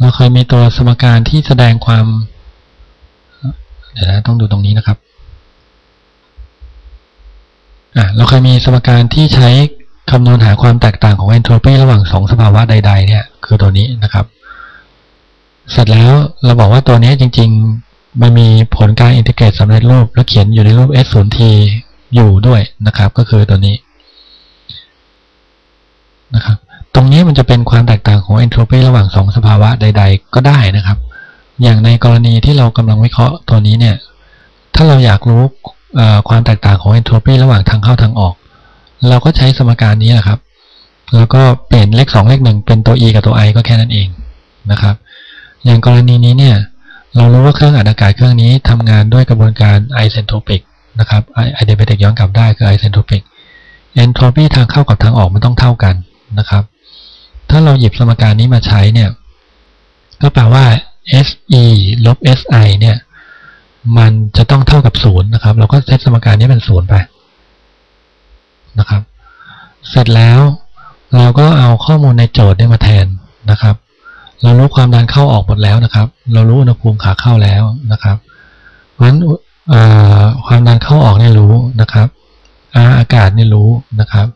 เราเคยมีตัวสมการที่แสดงความ เดี๋ยวนะต้องดูตรงนี้นะครับอะเราเคยมีสมการที่ใช้คำนวณหาความแตกต่างของเอนโทรปีระหว่างสองสภาวะใด ๆ เนี่ย คือตัวนี้นะครับ เสร็จแล้วเราบอกว่าตัวนี้จริง ๆ มันมีผลการอินทิเกรตสำเร็จรูป แล้วเขียนอยู่ในรูป s 0 t อยู่ด้วยนะครับ ก็คือตัวนี้นะครับ ตรงนี้มันจะเป็นความแตกต่างของเอนโทรปีระหว่างสองสภาวะใด ๆ ก็ได้นะครับ อย่างในกรณีที่เรากำลังวิเคราะห์ตัวนี้เนี่ย ถ้าเราอยากรู้ความแตกต่างของเอนโทรปีระหว่างทางเข้าทางออก เราก็ใช้สมการนี้นะครับ แล้วก็เปลี่ยนเลข 2 เลข 1 เป็นตัว e กับตัว i ก็แค่นั้นเองนะครับ อย่างกรณีนี้เนี่ย เรารู้ว่าเครื่องอัดอากาศเครื่องนี้ทำงานด้วยกระบวนการไอเซนโทรปิกนะครับไอเดเบติกย้อนกลับได้คือไอเซนโทรปิกเอนโทรปีทางเข้ากับทางออกมันต้องเท่ากันนะครับ ถ้าเราหยิบสมการนี้มาใช้เนี่ย ก็แปลว่า se ลบ si เนี่ย มันจะต้องเท่ากับศูนย์นะครับ เราก็เซตสมการนี้เป็นศูนย์ไปนะครับ เสร็จแล้วเราก็เอาข้อมูลในโจทย์ได้มาแทนนะครับ เรารู้ความดันเข้าออกหมดแล้วนะครับ เรารู้อุณหภูมิขาเข้าแล้วนะครับเพราะฉะนั้นความดันเข้าออกเนี่ยรู้นะครับอากาศเนี่ยรู้นะครับ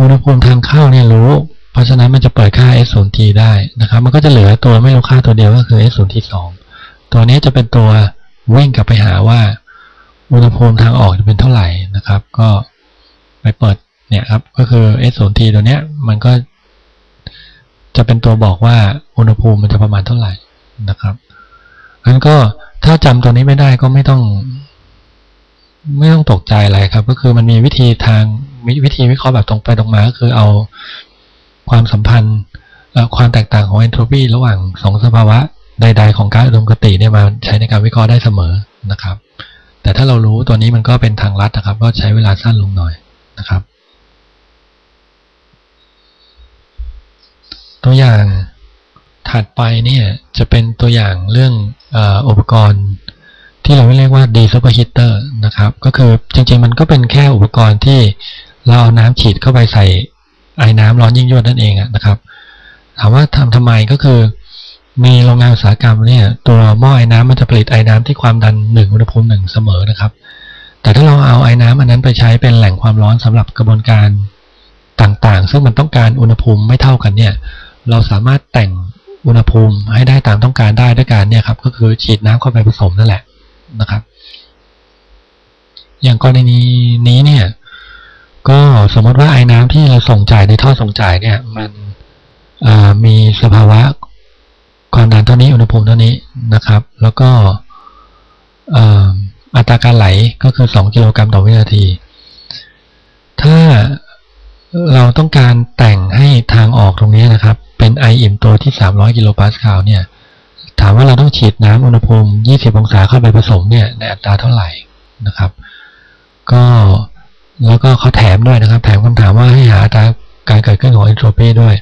อุณหภูมิทางเข้าเนี่ยรู้ เพราะฉะนั้นมันจะเปิดค่า S 0 T ได้นะครับ มันก็จะเหลือตัวไม่รู้ค่าตัวเดียวก็คือ S 0 T 2ตัวนี้จะเป็นตัววิ่งกลับไปหาว่า อุณหภูมิทางออกจะเป็นเท่าไหร่นะครับ ก็ไปเปิดเนี่ยครับ ก็คือ S 0 T ตัวเนี้ยมันก็ จะเป็นตัวบอกว่าอุณหภูมิมันจะประมาณเท่าไหร่นะครับงั้นก็ถ้าจำตัวนี้ไม่ได้ก็ไม่ต้อง ไม่ต้องตกใจอะไรครับ ก็คือมันมีวิธีทางวิธีวิเคราะห์แบบตรงไปตรงมาก็คือเอา ความสัมพันธ์ความแตกต่างของเอนโทรปีระหว่างสองสภาวะใด ๆ ของก๊าซอุดมคติเนี่ยมาใช้ในการวิเคราะห์ได้เสมอนะครับ แต่ถ้าเรารู้ตัวนี้มันก็เป็นทางลัดนะครับ ก็ใช้เวลาสั้นลงหน่อยนะครับ ตัวอย่างถัดไปเนี่ยจะเป็นตัวอย่างเรื่องอุปกรณ์ที่เราเรียกว่าดีซูเปอร์ฮีเตอร์นะครับ ก็คือจริงๆมันก็เป็นแค่อุปกรณ์ที่เราเอาน้ำฉีดเข้าไปใส่ ไอ้น้ำร้อนยิ่งยวดนั่นเองนะครับ ถามว่าทำทำไมก็คือ มีโรงงานอุตสาหกรรมเนี่ยตัวหม้อไอ้น้ำมันจะผลิตไอ้น้ำที่ความดันหนึ่งอุณหภูมิหนึ่งเสมอนะครับ แต่ถ้าเราเอาไอ้น้ำอันนั้นไปใช้เป็นแหล่งความร้อนสำหรับกระบวนการต่างๆ ซึ่งมันต้องการอุณหภูมิไม่เท่ากันเนี่ย เราสามารถแต่งอุณหภูมิให้ได้ตามต้องการได้ด้วยการเนี่ยครับก็คือฉีดน้ำเข้าไปผสมนั่นแหละนะครับ อย่างกรณีนี้เนี่ย ก็สมมติว่าไอ้น้ำที่เราส่งจ่ายในท่อส่งจ่ายเนี่ย มันมีสภาวะความดันเท่านี้อุณหภูมิเท่านี้นะครับ แล้วก็อัตราการไหลก็คือ 2 กิโลกรัมต่อวินาที ถ้าเราต้องการแต่งให้ทางออกตรงนี้นะครับ เป็นไออิ่มตัวที่ 300 กิโลปาสคาลเนี่ย ถามว่าเราต้องฉีดน้ำอุณหภูมิ 20 องศาเข้าไปผสมเนี่ยในอัตราเท่าไหร่นะครับ ก็ แล้วก็เขาแถมด้วยนะครับ แถมคำถามว่าให้หาอัตราการเกิดขึ้นของเอนโทรปีด้วย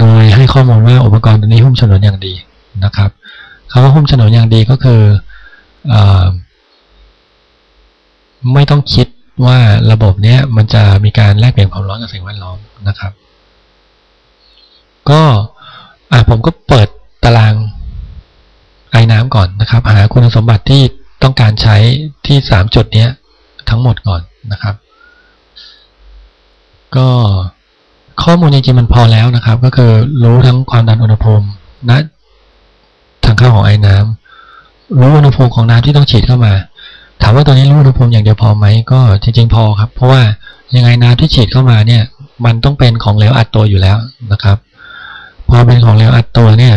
โดยให้ข้อมูลว่าอุปกรณ์ตัวนี้หุ้มฉนวนอย่างดีนะครับคำว่าหุ้มฉนวนอย่างดีก็คืออไม่ต้องคิดว่าระบบเนี้ยมันจะมีการแลกเปลี่ยนความร้อนกับสิ่งแวดล้อมนะครับ ก็อ่าผมก็เปิดตารางไอ้น้ำก่อนนะครับ หาคุณสมบัติที่ต้องการใช้ที่สามจุดนี้ทั้งหมดก่อนนะครับ ก็ข้อมูลจริงๆมันพอแล้วนะครับ ก็คือรู้ทั้งความดันอุณหภูมิณทางเข้าของไอ้น้ำรู้อุณหภูมิของน้ำที่ต้องฉีดเข้ามา ถามว่าตัวนี้รู้อุณหภูมิอย่างเดียวพอไหมก็จริง ๆ พอครับ เพราะว่ายังไงน้ำที่ฉีดเข้ามาเนี่ย มันต้องเป็นของเหลวอัดตัวอยู่แล้วนะครับ พอเป็นของเหลวอัดตัวเนี่ย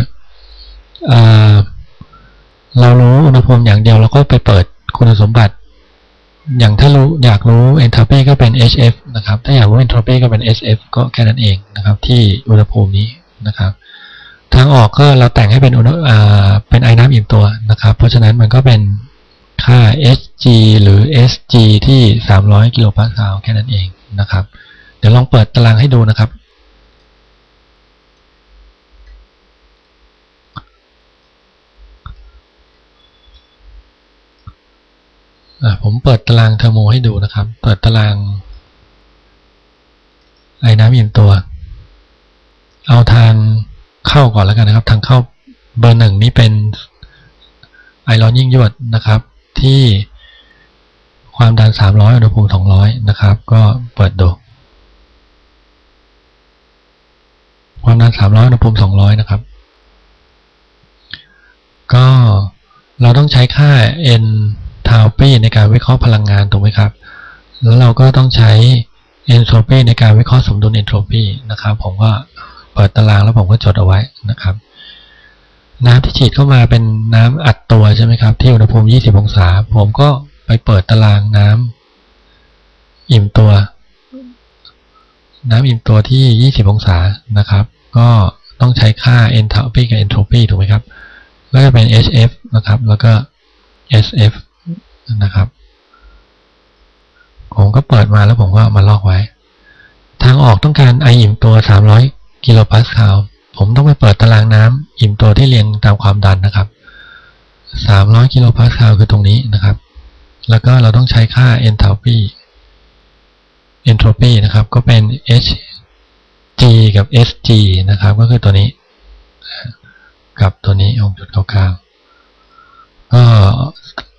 เรารู้อุณหภูมิอย่างเดียวเราก็ไปเปิดคุณสมบัติ อย่างถ้ารู้อยากรู้ entropy ก็เป็น HF นะครับ ถ้าอยากรู้ entropy ก็เป็น SF ก็แค่นั้นเองนะครับ ที่อุณหภูมินี้นะครับ ทางออกก็เราแต่งให้เป็นอุณหเป็นไอน้ำอิ่มตัวนะครับ เพราะฉะนั้นมันก็เป็นค่า Hg หรือ Sg ที่ 300 กิโลปาสคาลแค่นั้นเองนะครับ เดี๋ยวลองเปิดตารางให้ดูนะครับ ผมเปิดตารางเทอร์โมให้ดูนะครับ เปิดตารางไอ้น้ำเย็นตัว เอาทางเข้าก่อนแล้วกันนะครับ ทางเข้าเบอร์หนึ่งนี้เป็นไอร้อนยิ่งยวดนะครับ ที่ความดัน 300 อุณหภูมิ 200 นะครับ ก็เปิดดู ความดัน 300 อุณหภูมิ 200 นะครับ ก็เราต้องใช้ค่า n ทาวปีในการวิเคราะห์พลังงานถูกไหมครับ แล้วเราก็ต้องใช้ entropy ในการวิเคราะห์สมดุล entropy นะครับ ผมก็เปิดตารางแล้วผมก็จดเอาไว้นะครับ น้ำที่ฉีดเข้ามาเป็นน้ำอัดตัวใช่ไหมครับ ที่อุณหภูมิ 20 องศา ผมก็ไปเปิดตารางน้ำอิ่มตัว น้ำอิ่มตัวที่ 20 องศานะครับ ก็ต้องใช้ค่า enthalpy กับ entropy ถูกไหมครับ ก็จะเป็น HF นะครับ แล้วก็ SF นะครับ ผมก็เปิดมาแล้วผมก็มาลอกไว้ ทางออกต้องการไออิ่มตัว 300 กิโลพาสคาลผมต้องไปเปิดตารางน้ำอิ่มตัวที่เรียงตามความดันนะครับ 300 กิโลพาสคาลคือตรงนี้นะครับ แล้วก็เราต้องใช้ค่า enthalpy entropy นะครับ ก็เป็น Hg กับ Sg นะครับ ก็คือตัวนี้ กับตัวนี้6.99ก็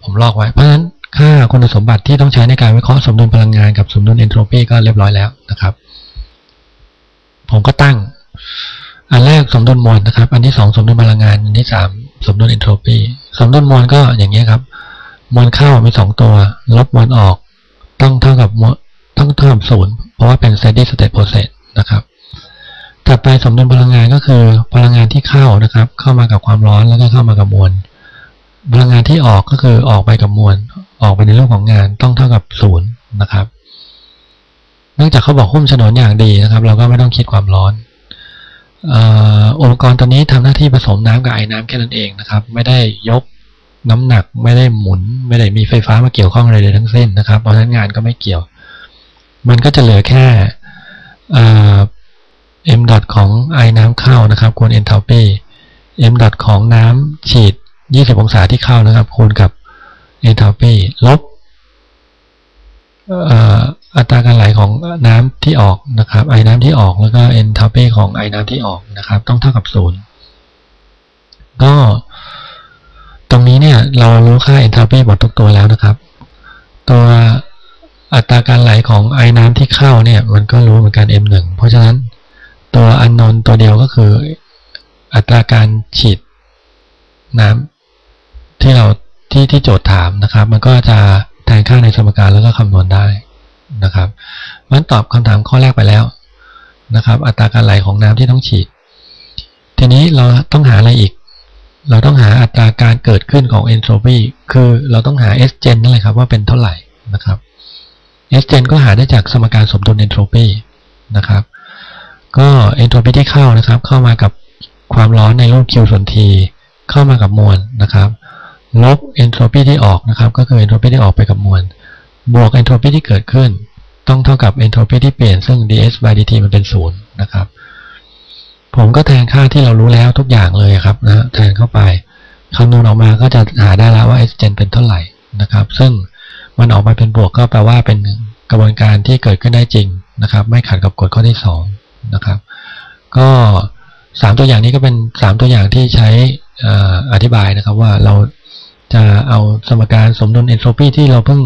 ผมลอกไว้ เพราะฉะนั้นค่าคุณสมบัติที่ต้องใช้ในการวิเคราะห์สมดุลพลังงานกับสมดุลเอนโทรปีก็เรียบร้อยแล้วนะครับ ผมก็ตั้ง อันแรกสมดุลมวลนะครับ อันที่สองสมดุลพลังงานอันที่สามสมดุลเอนโทรปีสมดุลมวลก็อย่างนี้ครับมวลเข้ามีสองตัว ลบมวลออก ต้องเท่ากับต้องเท่ากับศูนย์เพราะว่าเป็น steady state process นะครับถัดไปสมดุลพลังงานก็คือพลังงานที่เข้านะครับ เข้ามากับความร้อนแล้วก็เข้ามากับมวล พลังงานที่ออกก็คือออกไปกับมวล ออกไปในรูปของงานต้องเท่ากับศูนย์นะครับเนื่องจากเขาบอกหุ้มฉนวนอย่างดีนะครับ เราก็ไม่ต้องคิดความร้อนอุปกรณ์ตัวนี้ทำหน้าที่ผสมน้ำกับไอ้น้ำแค่นั้นเองนะครับ ไม่ได้ยกน้ำหนักไม่ได้หมุน ไม่ได้มีไฟฟ้ามาเกี่ยวข้องอะไรเลยทั้งสิ้นนะครับ เพราะฉะนั้นงานก็ไม่เกี่ยว มันก็จะเหลือแค่ m ดอทของไอ้น้ำเข้านะครับคูณ enthalpy m ดอทของน้ำฉีด 20 องศาที่เข้านะครับ คูณกับ enthalpy ลบอัตราการไหลของน้ำที่ออกนะครับไอ้น้ำที่ออกแล้วก็ enthalpy ของไอ้น้ำที่ออกนะครับ ต้องเท่ากับศูนย์ก็ ตรงนี้เนี่ยเรารู้ค่า enthalpy หมดทุกตัวแล้วนะครับ ตัวอัตราการไหลของไอ้น้ำที่เข้าเนี่ย มันก็รู้เหมือนกัน m1 เพราะฉะนั้นตัวอันนนตัวเดียวก็คือ อัตราการฉีดน้ำ ที่เราที่ที่โจทย์ถามนะครับ มันก็จะแทนค่าในสมการแล้วก็คำนวณได้นะครับมันตอบคำถามข้อแรกไปแล้วนะครับ อัตราการไหลของน้ำที่ต้องฉีด ทีนี้เราต้องหาอะไรอีก เราต้องหาอัตราการเกิดขึ้นของ entropy คือเราต้องหา S gen นั่นแหละครับว่าเป็นเท่าไหร่นะครับ S gen ก็หาได้จากสมการสมดุล entropy นะครับ ก็ entropy ที่เข้านะครับ เข้ามากับความร้อนในรูป Q ส่วน T เข้ามากับมวลนะครับ ลบ entropy ที่ออกนะครับ ก็คือ entropy ที่ออกไปกับมวล บวก entropy ที่เกิดขึ้น ต้องเท่ากับ entropy ที่เปลี่ยนซึ่ง ds by dt มันเป็นศูนย์นะครับ ผมก็แทนค่าที่เรารู้แล้วทุกอย่างเลยครับนะแทนเข้าไปคำนวณออกมาก็จะหาได้แล้วว่า s gen เป็นเท่าไหร่นะครับ ซึ่งมันออกมาเป็นบวกก็แปลว่าเป็นกระบวนการที่เกิดขึ้นได้จริงนะครับ ไม่ขัดกับกฎข้อที่2นะครับ ก็สามตัวอย่างนี้ก็เป็นสามตัวอย่างที่ใช้อธิบายนะครับว่าเรา จะเอาสมการสมดุลเอนโทรปีที่เราเพิ่ง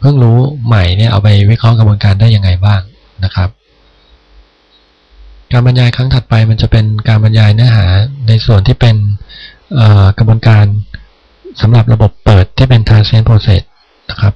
เพิ่งรู้ใหม่เนี่ยเอาไปวิเคราะห์กระบวนการได้ยังไงบ้างนะครับ การบรรยายครั้งถัดไปมันจะเป็นการบรรยายเนื้อหาในส่วนที่เป็นกระบวนการสำหรับระบบเปิดที่เป็น transient process นะครับ